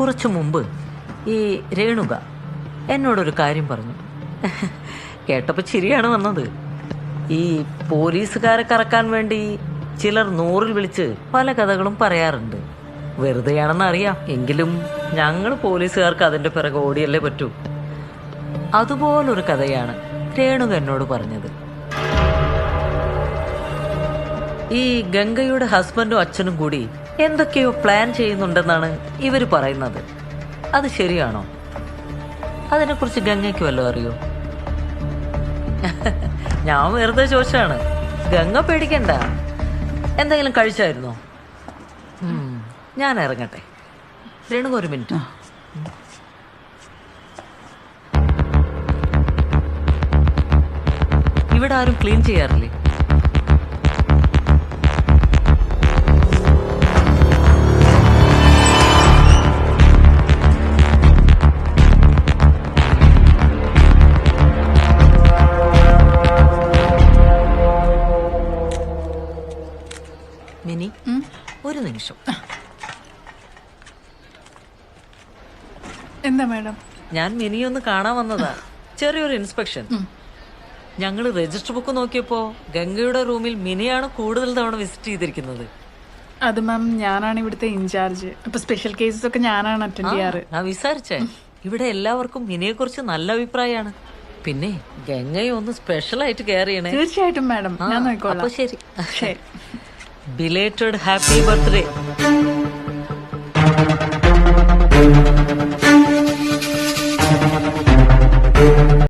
കുറച്ചു മുമ്പ് ഈ രേണുക എന്നോടൊരു കാര്യം പറഞ്ഞു. കേട്ടപ്പോൾ ചിരിയാണ് വന്നത്. ഈ പോലീസുകാരെ കറക്കാൻ വേണ്ടി ചിലർ നൂറിൽ വിളിച്ച് പല കഥകളും പറയാറുണ്ട്. വെറുതെയാണെന്ന് അറിയാം എങ്കിലും ഞങ്ങൾ പോലീസുകാർക്ക് അതിന്റെ പിറകെ ഓടിയല്ലേ പറ്റൂ. അതുപോലൊരു കഥയാണ് രേണുക എന്നോട് പറഞ്ഞത്. ഈ ഗംഗയുടെ ഹസ്ബൻഡും അച്ഛനും കൂടി എന്തൊക്കെയോ പ്ലാൻ ചെയ്യുന്നുണ്ടെന്നാണ് ഇവർ പറയുന്നത്. അത് ശരിയാണോ? അതിനെക്കുറിച്ച് ഗംഗയ്ക്ക് വല്ലതും അറിയോ? ഞാൻ വെറുതെ ചോദിച്ചാണ് ഗംഗ പേടിക്കണ്ട. എന്തെങ്കിലും കഴിച്ചായിരുന്നോ? ഞാൻ ഇറങ്ങട്ടെ. രേണുക ഒരു മിനിറ്റ്. ഇവിടെ ആരും ക്ലീൻ ചെയ്യാറില്ലേ? ഒരു നിമിഷം. എന്താ മാഡം? ഞാൻ മിനി ഒന്ന് കാണാൻ വന്നതാ. ചെറിയൊരു ഇൻസ്പെക്ഷൻ. ഞങ്ങൾ രജിസ്റ്റർ ബുക്ക് നോക്കിയപ്പോ ഗംഗയുടെ റൂമിൽ മിനിയാണ് കൂടുതൽ തവണ വിസിറ്റ് ചെയ്തിരിക്കുന്നത്. അത് മാം ഞാനാണ് ഇവിടുത്തെ ഇൻചാർജ്. അപ്പൊ സ്പെഷ്യൽ കേസസ് ഒക്കെ ഞാനാണ് അറ്റൻഡ് ചെയ്യാറ്. ഞാൻ വിചാരിച്ചേ ഇവിടെ എല്ലാവർക്കും മിനിയെ കുറിച്ച് നല്ല അഭിപ്രായമാണ്. പിന്നെ ഗംഗയെ ഒന്ന് സ്പെഷ്യൽ ആയിട്ട് കെയർ ചെയ്യണേ. തീർച്ചയായിട്ടും മാഡം. ഞാൻ നോക്കോളാം നോക്കിക്കോളാം ശരി. ശരി. belated happy birthday.